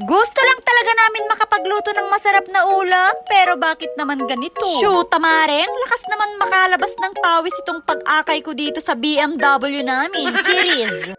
Gusto lang talaga namin makapagluto ng masarap na ulam, pero bakit naman ganito? Shoot, Mare, ang lakas naman makalabas ng pawis itong pag-akay ko dito sa BMW namin. Cheers!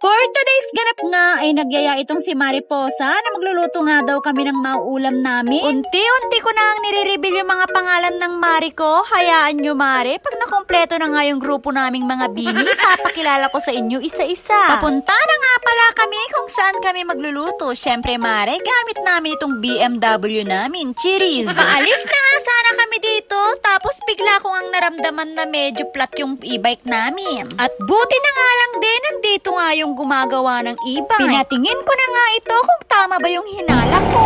For today's ganap nga ay nagyaya itong si Mariposa na magluluto nga daw kami ng mauulam namin. Unti-unti ko na ang nire-reveal yung mga pangalan ng Mari ko. Hayaan nyo Mari, pag nakompleto na nga yung grupo naming mga bini, papakilala ko sa inyo isa-isa. Papunta na nga pala kami kung saan kami magluluto. Syempre Mare, gamit namin itong BMW namin. Cheers! Makaalis na nga sana kami dito, tapos bigla ko ang naramdaman na medyo flat yung e-bike namin. At buti na nga lang din, nandito nga yung gumagawa ng e-bike. Pinatingin ko na nga ito kung tama ba yung hinala ko.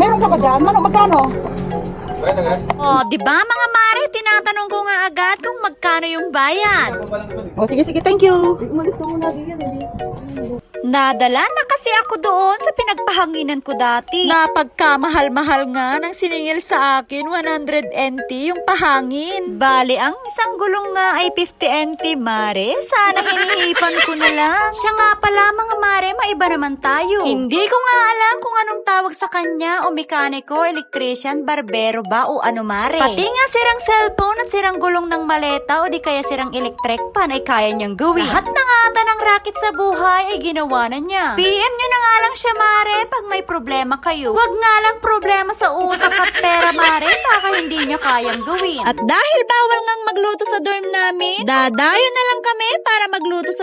Meron ka ba dyan? Mano, magkano? Oh, di ba mga mare, tinatanong ko nga agad kung magkano yung bayad. O, sige, sige, thank you. Nadala na kasi ako doon sa pinagpahanginan ko dati. Na pagkamahal-mahal nga ng siningil sa akin, 100 NT yung pahangin. Bali, ang isang gulong nga ay 50 NT, mare. Sana hinihipan ko na lang. Siya nga pala, mga mare, maiba naman tayo. Hindi ko nga alam kung anong tawag sa kanya, o mekaniko, electrician, barbero ba, o ano mare. Pati nga sirang cellphone at sirang gulong ng maleta, o di kaya sirang electric pan ay kaya niyang gawin. Lahat na nga ata ng racket sa buhay ay ginawa na niya. PM niyo na nga lang siya, Mare, pag may problema kayo. Huwag nga lang problema sa utak at pera, Mare, baka hindi niya kayang gawin. At dahil bawal ngang magluto sa dorm namin, dadayo na lang kami para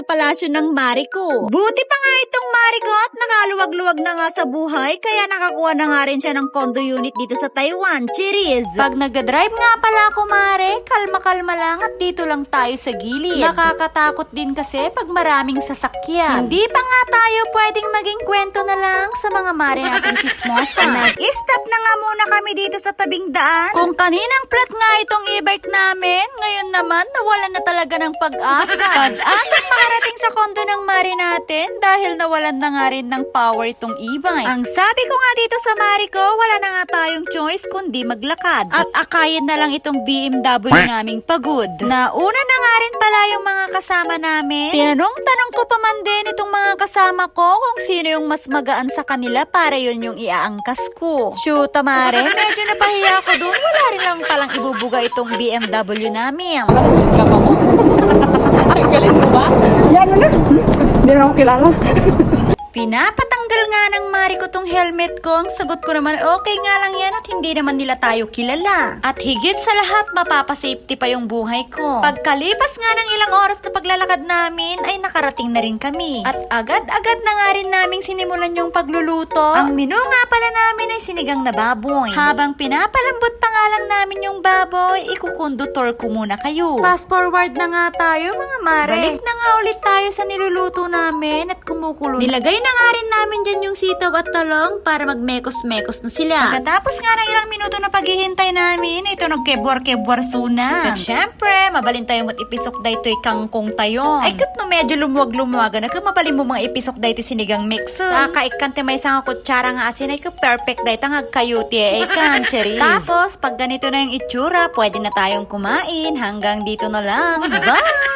sa palasyo ng Mari ko. Buti pa nga itong Mari ko at nakaluwag-luwag na nga sa buhay, kaya nakakuha na nga rin siya ng condo unit dito sa Taiwan. Cheers! Pag nagdadrive nga pala ako, Mare, kalma-kalma lang at dito lang tayo sa gilid. Nakakatakot din kasi pag maraming sasakyan. Hindi pa nga tayo pwedeng maging kwento na lang sa mga mare natin chismosa. Nag-stop na nga muna kami dito sa tabing daan. Kung kaninang plat nga itong e-bike namin, ngayon naman nawalan na talaga ng pag-asa. Pag-asa makarating sa kondo ng mare natin dahil nawalan na nga rin ng power itong e-bike. Ang sabi ko nga dito sa mare ko, wala na nga tayong choice kundi maglakad. At akayin na lang itong BMW naming pagod. Nauna na nga rin pala yung mga kasama namin. Tinanong-tanong ko pa man din itong mga kasama ko kung sino yung mas magaan sa kanila para yun yung iaangkas ko. Shoot, Mare, medyo napahiya ako doon. Wala rin lang palang ibubuga itong BMW namin. Ang galing mo ba? Yan na. Hindi na ako kilala. Pinapatanggal nga ng mari ko tong helmet ko. Ang sagot ko naman, okay nga lang yan at hindi naman nila tayo kilala. At higit sa lahat, mapapasafety pa yung buhay ko. Pagkalipas nga ng ilang oras na paglalakad namin, ay nakarating na rin kami. At agad-agad na nga rin naming sinimulan yung pagluluto. Ang menu nga pala namin ay sinigang na baboy. Habang pinapalambot pa nga lang namin yung baboy, ikukondutor ko muna kayo. Fast forward na nga tayo mga mare. Balik na nga ulit tayo sa niluluto namin at kumukulo. Nilagay na nga rin namin dyan yung sitaw at talong para magmekos-mekos na sila. Pagkatapos nga ng ilang minuto na paghihintay namin, ito nagkebwar-kebwar suna. At syempre, mabalin tayo mo't ipisok da ito'y kangkong tayo. Ay kat no medyo lumuwag-lumuwaga na ka mabalin mo mga ipisok da ito sinigang mixo. Kakaikante may isang kutsara nga asin ay ka perfect da itang agkayuti ay kancheri. Tapos, pag ganito na yung itsura, pwede na tayong kumain. Hanggang dito na lang. Bye!